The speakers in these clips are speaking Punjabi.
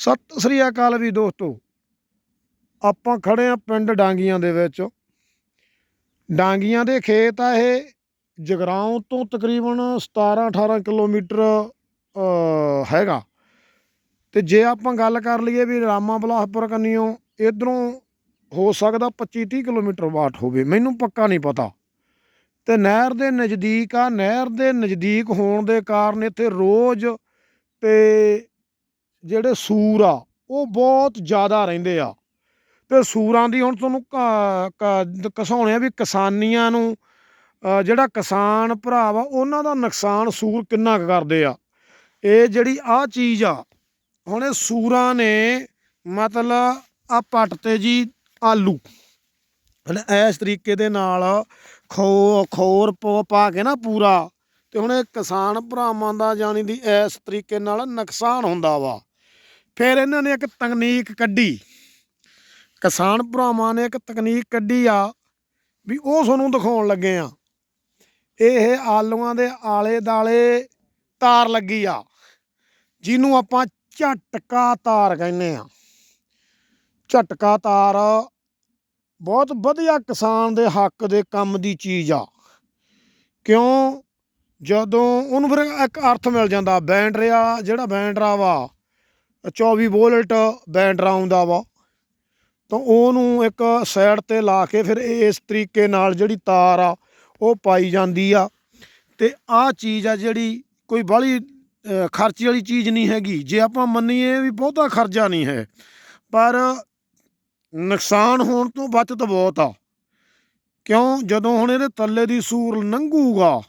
ਸਤਿ ਸ੍ਰੀ ਅਕਾਲ ਵੀ ਦੋਸਤੋ। ਆਪਾਂ ਖੜੇ ਆ ਪਿੰਡ ਡਾਂਗੀਆਂ ਦੇ ਵਿੱਚ। ਡਾਂਗੀਆਂ ਦੇ ਖੇਤ ਆ ਇਹ। ਜਗਰਾਉਂ ਤੋਂ ਤਕਰੀਬਨ 17 18 ਕਿਲੋਮੀਟਰ ਹੈਗਾ। ਤੇ ਜੇ ਆਪਾਂ ਗੱਲ ਕਰ ਲਈਏ ਵੀ ਰਾਮਾ ਬਲਾਸਪੁਰ ਕੰਨੀਓ, ਇਧਰੋਂ ਹੋ ਸਕਦਾ 25 30 ਕਿਲੋਮੀਟਰ ਵਾਟ ਹੋਵੇ। ਮੈਨੂੰ ਪੱਕਾ ਨਹੀਂ ਪਤਾ। ਤੇ ਨਹਿਰ ਦੇ ਨਜ਼ਦੀਕ ਆ। ਨਹਿਰ ਦੇ ਨਜ਼ਦੀਕ ਹੋਣ ਦੇ ਕਾਰਨ ਇੱਥੇ ਰੋਜ਼ ਤੇ ਜਿਹੜੇ ਸੂਰ ਆ, ਉਹ ਬਹੁਤ ਜ਼ਿਆਦਾ ਰਹਿੰਦੇ ਆ। ਤੇ ਸੂਰਾਂ ਦੀ ਹੁਣ ਤੁਹਾਨੂੰ ਕਸਾਉਣੇ ਆ ਵੀ ਕਿਸਾਨੀਆਂ ਨੂੰ ਜਿਹੜਾ ਕਿਸਾਨ ਭਰਾ ਵਾ, ਉਹਨਾਂ ਦਾ ਨੁਕਸਾਨ ਸੂਰ ਕਿੰਨਾ ਕੁ ਕਰਦੇ ਆ। ਇਹ ਜਿਹੜੀ ਆ ਚੀਜ਼ ਆ, ਹੁਣ ਇਹ ਸੂਰਾਂ ਨੇ ਮਤਲਬ ਆ ਪੱਟ ਤੇ ਜੀ ਆਲੂ। ਹੁਣ ਇਸ ਤਰੀਕੇ ਦੇ ਨਾਲ ਖੋ, ਖੋਰ ਪੋ, ਪਾ ਕੇ ਨਾ ਪੂਰਾ, ਤੇ ਹੁਣ ਇਹ ਕਿਸਾਨ ਭਰਾਵਾਂ ਦਾ ਜਾਣੀ ਦੀ ਇਸ ਤਰੀਕੇ ਨਾਲ ਨੁਕਸਾਨ ਹੁੰਦਾ ਵਾ। ਫਿਰ ਇਹਨਾਂ ਨੇ ਇੱਕ ਤਕਨੀਕ ਕੱਢੀ। ਕਿਸਾਨ ਭਰਾਵਾਂ ਨੇ ਇੱਕ ਤਕਨੀਕ ਕੱਢੀ ਆ ਵੀ ਉਹ ਤੁਹਾਨੂੰ ਦਿਖਾਉਣ ਲੱਗੇ ਆ। ਇਹ ਆਲੂਆਂ ਦੇ ਆਲੇ ਦਾਲੇ ਤਾਰ ਲੱਗੀ ਆ, ਜਿਹਨੂੰ ਆਪਾਂ ਝਟਕਾ ਤਾਰ ਕਹਿੰਦੇ ਆ। ਝਟਕਾ ਤਾਰ ਬਹੁਤ ਵਧੀਆ ਕਿਸਾਨ ਦੇ ਹੱਕ ਦੇ ਕੰਮ ਦੀ ਚੀਜ਼ ਆ। ਕਿਉਂ? ਜਦੋਂ ਉਹਨੂੰ ਫਿਰ ਇੱਕ ਅਰਥ ਮਿਲ ਜਾਂਦਾ ਬੈਂਡਰਿਆ ਜਿਹੜਾ ਬੈਂਡਰਾ ਵਾ 24 ਵੋਲਟ ਬੈਂਡਰਾ ਆਉਂਦਾ ਵਾ ਤਾਂ ਉਹਨੂੰ ਇੱਕ ਸਾਈਡ ਤੇ ਲਾ ਕੇ ਫਿਰ ਇਸ ਤਰੀਕੇ ਨਾਲ ਜਿਹੜੀ ਤਾਰ ਆ, ਉਹ ਪਾਈ ਜਾਂਦੀ ਆ। ਤੇ ਆਹ ਚੀਜ਼ ਆ ਜਿਹੜੀ ਕੋਈ ਬਾਹਲੀ ਖਰਚੇ ਵਾਲੀ ਚੀਜ਼ ਨਹੀਂ ਹੈਗੀ। ਜੇ ਆਪਾਂ ਮੰਨੀਏ ਵੀ ਬਹੁਤਾ ਖਰਚਾ ਨਹੀਂ ਹੈ, ਪਰ ਨੁਕਸਾਨ ਹੋਣ ਤੋਂ ਬਚਤ ਬਹੁਤ ਆ। ਕਿਉਂ? ਜਦੋਂ ਹੁਣ ਇਹਦੇ ਥੱਲੇ ਦੀ ਸੂਰ ਲੰਘੂਗਾ,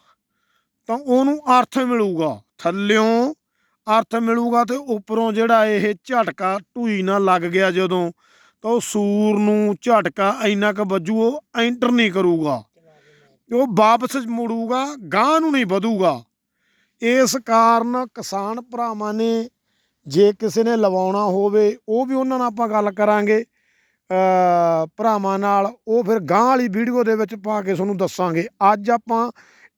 ਤਾਂ ਉਹਨੂੰ ਅਰਥ ਮਿਲੂਗਾ। ਥੱਲਿਓਂ ਅਰਥ ਮਿਲੂਗਾ ਤੇ ਉੱਪਰੋਂ ਜਿਹੜਾ ਇਹ ਝਟਕਾ ਢੂਈ ਨਾਲ ਲੱਗ ਗਿਆ ਜਦੋਂ, ਤਾਂ ਉਹ ਸੂਰ ਨੂੰ ਝਟਕਾ ਇੰਨਾ ਕੁ ਵੱਜੂ, ਉਹ ਐਂਟਰ ਨਹੀਂ ਕਰੂਗਾ। ਉਹ ਵਾਪਸ ਮੁੜੂਗਾ ਗਾਂ ਨੂੰ ਨਹੀਂ ਵਧੂਗਾ। ਇਸ ਕਾਰਨ ਕਿਸਾਨ ਭਰਾਵਾਂ ਨੇ ਜੇ ਕਿਸੇ ਨੇ ਲਵਾਉਣਾ ਹੋਵੇ, ਉਹ ਵੀ ਉਹਨਾਂ ਨਾਲ ਆਪਾਂ ਗੱਲ ਕਰਾਂਗੇ। ਭਰਾਵਾਂ ਨਾਲ ਉਹ ਫਿਰ ਗਾਂ ਵਾਲੀ ਵੀਡੀਓ ਦੇ ਵਿੱਚ ਪਾ ਕੇ ਤੁਹਾਨੂੰ ਦੱਸਾਂਗੇ। ਅੱਜ ਆਪਾਂ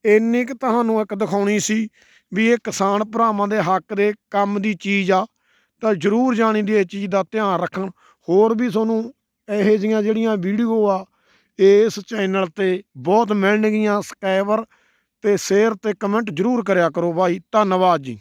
ਇੰਨੀ ਕੁ ਤੁਹਾਨੂੰ ਇੱਕ ਦਿਖਾਉਣੀ ਸੀ ਵੀ ਇਹ ਕਿਸਾਨ ਭਰਾਵਾਂ ਦੇ ਹੱਕ ਦੇ ਕੰਮ ਦੀ ਚੀਜ਼ ਆ, ਤਾਂ ਜ਼ਰੂਰ ਜਾਣੀ ਦੀ ਇਹ ਚੀਜ਼ ਦਾ ਧਿਆਨ ਰੱਖਣ। ਹੋਰ ਵੀ ਤੁਹਾਨੂੰ ਇਹੋ ਜਿਹੀਆਂ ਜਿਹੜੀਆਂ ਵੀਡੀਓ ਆ, ਇਸ ਚੈਨਲ ਤੇ ਬਹੁਤ ਮਿਲਣਗੀਆਂ, ਸਬਸਕ੍ਰਾਈਬਰ ਤੇ ਸ਼ੇਅਰ ਤੇ ਕਮੈਂਟ ਜ਼ਰੂਰ ਕਰਿਆ ਕਰੋ ਬਾਈ। ਧੰਨਵਾਦ ਜੀ।